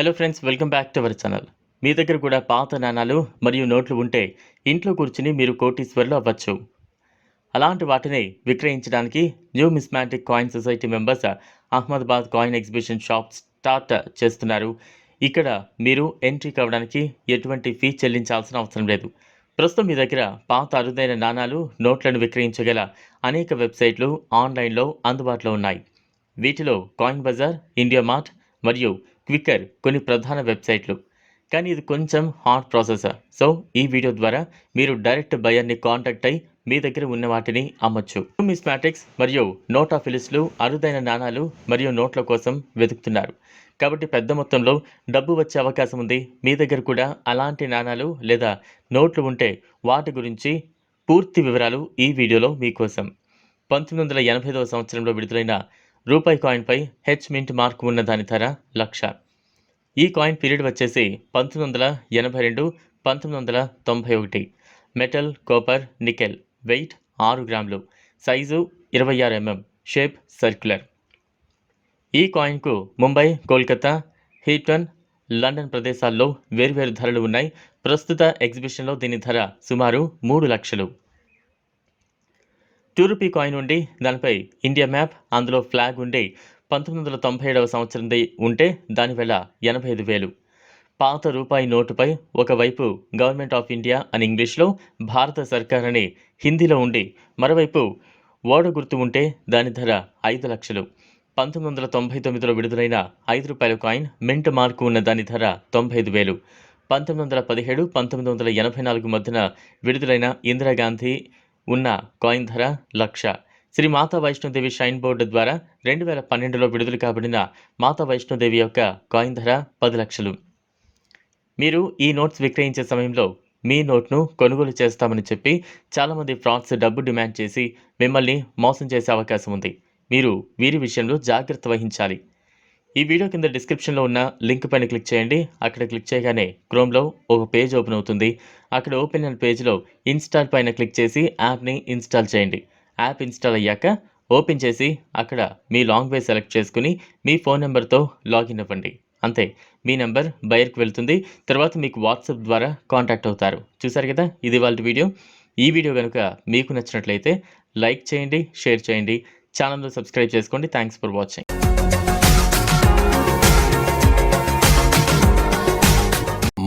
Hello friends welcome back to our channel మీ దగ్గర కూడా పాత నాణాలు మరియు నోట్లు ఉంటే ఇంట్లో కూర్చుని మీరు కోటీశ్వర్లు అవ్వచ్చు. అలాంటి వాటిని విక్రయించడానికి numismatic coin society members Ahmedabad coin exhibition shop start చేస్తున్నారు. ఇక్కడ మీరు ఎంట్రీ కావడానికి ఎటువంటి ఫీ చెల్లించాల్సిన అవసరం లేదు. ప్రస్తుతం మీ దగ్గర పాత అరుదైన నాణాలు నోట్లను విక్రయించగల అనేక వెబ్సైట్లు ఆన్లైన్లో అందుబాటులో ఉన్నాయి. వీటిలో కాయిన్ బజార్ ఇండియా మార్ట్ మరియు క్విక్కర్ కొన్ని ప్రధాన వెబ్సైట్లు. కానీ ఇది కొంచెం హార్డ్ ప్రాసెస్ సో ఈ వీడియో ద్వారా మీరు డైరెక్ట్ బయర్ని కాంటాక్ట్ అయి మీ దగ్గర ఉన్న వాటిని అమ్మొచ్చు. మిస్మాటిక్స్ మరియు నోట్ ఆఫ్ ఫిలిస్లు అరుదైన నాణాలు మరియు నోట్ల కోసం వెతుకుతున్నారు. కాబట్టి పెద్ద మొత్తంలో డబ్బు వచ్చే అవకాశం ఉంది. మీ దగ్గర కూడా అలాంటి నాణాలు లేదా నోట్లు ఉంటే వాటి గురించి పూర్తి వివరాలు ఈ వీడియోలో మీకోసం. పంతొమ్మిది వందల ఎనభై ఐదవ సంవత్సరంలో విడుదలైన రూపాయి కాయిన్పై హెచ్ మింట్ మార్క్ ఉన్న దాని ధర లక్ష. ఈ కాయిన్ పీరియడ్ వచ్చేసి పంతొమ్మిది వందల ఎనభై రెండు పంతొమ్మిది వందల తొంభై ఒకటి. Metal copper nickel. వెయిట్ ఆరు గ్రాములు. సైజు ఇరవై ఆరు ఎంఎం. Shape circular. ఈ కాయిన్కు ముంబై కోల్కతా హీటన్ లండన్ ప్రదేశాల్లో వేర్వేరు ధరలు ఉన్నాయి. ప్రస్తుత ఎగ్జిబిషన్లో దీని ధర సుమారు మూడు లక్షలు. టూ రూపీ కాయిన్ ఉండి దానిపై ఇండియా మ్యాప్ అందులో ఫ్లాగ్ ఉండి పంతొమ్మిది వందల తొంభై ఏడవ సంవత్సరంది ఉంటే దానివేల ఎనభై ఐదు వేలు. పాత రూపాయి నోటుపై ఒకవైపు గవర్నమెంట్ ఆఫ్ ఇండియా అని ఇంగ్లీష్లో భారత సర్కార్ అని హిందీలో ఉండి మరోవైపు ఓడ గుర్తు ఉంటే దాని ధర ఐదు లక్షలు. పంతొమ్మిది వందల తొంభై తొమ్మిదిలో విడుదలైన ఐదు రూపాయల కాయిన్ మింట్ మార్కు ఉన్న దాని ధర తొంభై ఐదు వేలు. పంతొమ్మిది వందల పదిహేడు పంతొమ్మిది వందల ఎనభై నాలుగు మధ్యన విడుదలైన ఇందిరాగాంధీ ఉన్న కాయిన్ ధర లక్ష. శ్రీ మాతా వైష్ణోదేవి షైన్ బోర్డు ద్వారా రెండు వేల పన్నెండులో విడుదల కాబడిన మాతా వైష్ణోదేవి యొక్క కాయిన్ ధర పది లక్షలు. మీరు ఈ నోట్స్ విక్రయించే సమయంలో మీ నోట్ను కొనుగోలు చేస్తామని చెప్పి చాలామంది ఫ్రాడ్స్ డబ్బు డిమాండ్ చేసి మిమ్మల్ని మోసం చేసే అవకాశం ఉంది. మీరు వీరి విషయంలో జాగ్రత్త వహించాలి. ఈ వీడియో కింద డిస్క్రిప్షన్లో ఉన్న లింక్ పైన క్లిక్ చేయండి. అక్కడ క్లిక్ చేయగానే క్రోమ్లో ఒక పేజ్ ఓపెన్ అవుతుంది. అక్కడ ఓపెన్ అయిన పేజ్లో ఇన్స్టాల్ పైన క్లిక్ చేసి యాప్ని ఇన్స్టాల్ చేయండి. యాప్ ఇన్స్టాల్ అయ్యాక ఓపెన్ చేసి అక్కడ మీ లాంగ్వేజ్ సెలెక్ట్ చేసుకుని మీ ఫోన్ నెంబర్తో లాగిన్ అవ్వండి. అంతే మీ నెంబర్ బయర్కి వెళ్తుంది. తర్వాత మీకు వాట్సాప్ ద్వారా కాంటాక్ట్ అవుతారు. చూసారు కదా? ఇది వాళ్ళ వీడియో ఈ వీడియో కనుక మీకు నచ్చినట్లయితే లైక్ చేయండి షేర్ చేయండి. ఛానల్ను సబ్స్క్రైబ్ చేసుకోండి. Thanks for watching